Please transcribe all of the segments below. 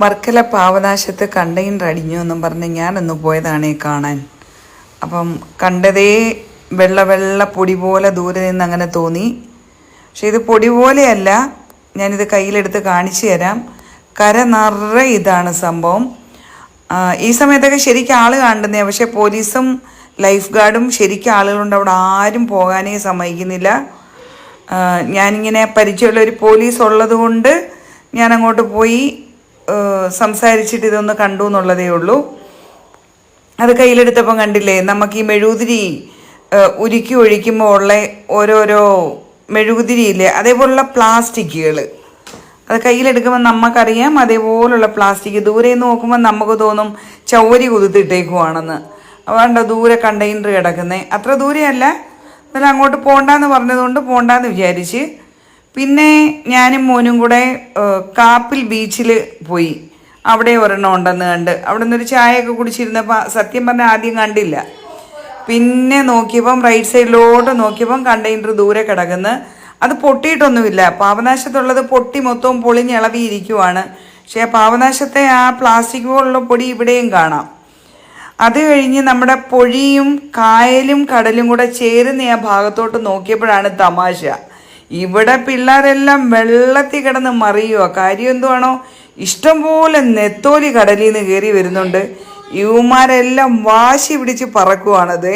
Varkala പാവനാശത്ത് container അടിഞ്ഞു എന്നും പറഞ്ഞ് ഞാനൊന്ന് പോയതാണ് കാണാൻ. അപ്പം കണ്ടതേ വെള്ള വെള്ള പൊടി പോലെ ദൂരെ നിന്ന് അങ്ങനെ തോന്നി. പക്ഷെ ഇത് പൊടി പോലെയല്ല. ഞാനിത് കയ്യിലെടുത്ത് കാണിച്ചു തരാം. കര നിറ ഇതാണ് സംഭവം. ഈ സമയത്തൊക്കെ ശരിക്കും ആൾ കാണുന്നേ. പക്ഷേ പോലീസും ലൈഫ് ഗാർഡും ശരിക്കും ആളുകളുണ്ട്. അവിടെ ആരും പോകാനേ സമ്മതിക്കുന്നില്ല. ഞാനിങ്ങനെ പരിചയമുള്ള ഒരു പോലീസ് ഉള്ളതുകൊണ്ട് ഞാൻ അങ്ങോട്ട് പോയി. സംസാരിച്ചിട്ട് ഇതൊന്ന് കണ്ടു എന്നുള്ളതേ ഉള്ളൂ. അത് കയ്യിലെടുത്തപ്പം കണ്ടില്ലേ നമുക്ക് ഈ മെഴുകുതിരി ഉരുക്കി ഒഴിക്കുമ്പോൾ ഉള്ള ഓരോരോ മെഴുകുതിരിയില്ലേ അതേപോലുള്ള പ്ലാസ്റ്റിക്കുകൾ അത് കയ്യിലെടുക്കുമ്പോൾ നമുക്കറിയാം അതേപോലുള്ള പ്ലാസ്റ്റിക് ദൂരെ നിന്ന് നോക്കുമ്പോൾ നമുക്ക് തോന്നും ചൗരി കുതിർത്തിട്ടേക്കുവാണെന്ന്. അതുകൊണ്ട് ദൂരെ കണ്ടെയ്നർ കിടക്കുന്നത് അത്ര ദൂരെയല്ല. എന്നാലും അങ്ങോട്ട് പോകണ്ടെന്ന് പറഞ്ഞതുകൊണ്ട് പോകണ്ടെന്ന് വിചാരിച്ച് പിന്നെ ഞാനും മോനും കൂടെ കാപ്പിൽ ബീച്ചിൽ പോയി. അവിടെ ഒരെണ്ണം ഉണ്ടെന്ന് കണ്ട്. അവിടെ നിന്നൊരു ചായയൊക്കെ കുടിച്ചിരുന്നപ്പോൾ സത്യം പറഞ്ഞാൽ ആദ്യം കണ്ടില്ല. പിന്നെ നോക്കിയപ്പം റൈറ്റ് സൈഡിലോട്ട് നോക്കിയപ്പം കണ്ടെയ്നർ ദൂരെ കിടക്കുന്നു. അത് പൊട്ടിയിട്ടൊന്നുമില്ല. പാവനാശത്തുള്ളത് പൊട്ടി മൊത്തവും പൊളിഞ്ഞിളവിയിരിക്കുവാണ് പക്ഷേ ആ പാവനാശത്തെ ആ പ്ലാസ്റ്റിക് പോലുള്ള പൊടി ഇവിടെയും കാണാം. അത് കഴിഞ്ഞ് നമ്മുടെ പൊഴിയും കായലും കടലും കൂടെ ചേരുന്ന ആ ഭാഗത്തോട്ട് നോക്കിയപ്പോഴാണ് തമാശ. ഇവിടെ പിള്ളേരെല്ലാം വെള്ളത്തിൽ കിടന്ന് മറിയുക കാര്യം എന്തുവാണോ? ഇഷ്ടംപോലെ നെത്തോലി കടലിൽ നിന്ന് കയറി വരുന്നുണ്ട്. ഇവന്മാരെല്ലാം വാശി പിടിച്ച് പറക്കുവാണത്.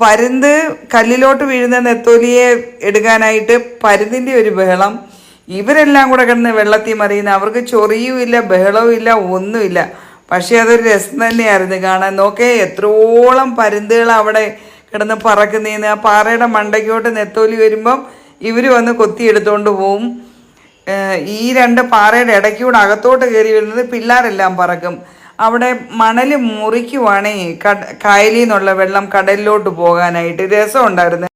പരുന്ത് കല്ലിലോട്ട് വീഴുന്ന നെത്തോലിയെ എടുക്കാനായിട്ട് പരുന്തിന്റെ ഒരു ബഹളം. ഇവരെല്ലാം കൂടെ കിടന്ന് വെള്ളത്തിൽ മറിയുന്ന അവർക്ക് ചൊറിയുമില്ല ബഹളവും ഇല്ല ഒന്നുമില്ല. പക്ഷേ അതൊരു രസം തന്നെയായിരുന്നു കാണാൻ. നോക്കേ എത്രോളം പരുന്തുകൾ അവിടെ കിടന്ന് പറക്കുന്നതിന് ആ പാറയുടെ മണ്ടയ്ക്കോട്ട് നെത്തോലി വരുമ്പം ഇവർ വന്ന് കൊത്തിയെടുത്തോണ്ട് പോവും. ഈ രണ്ട് പാറയുടെ ഇടയ്ക്കൂടെ അകത്തോട്ട് കയറി വരുന്നത് പിള്ളേരെല്ലാം പറക്കും. അവിടെ മണൽ മുറിക്കുവാണേ കട കായലിൽ നിന്നുള്ള വെള്ളം കടലിലോട്ട് പോകാനായിട്ട്. രസമുണ്ടായിരുന്നു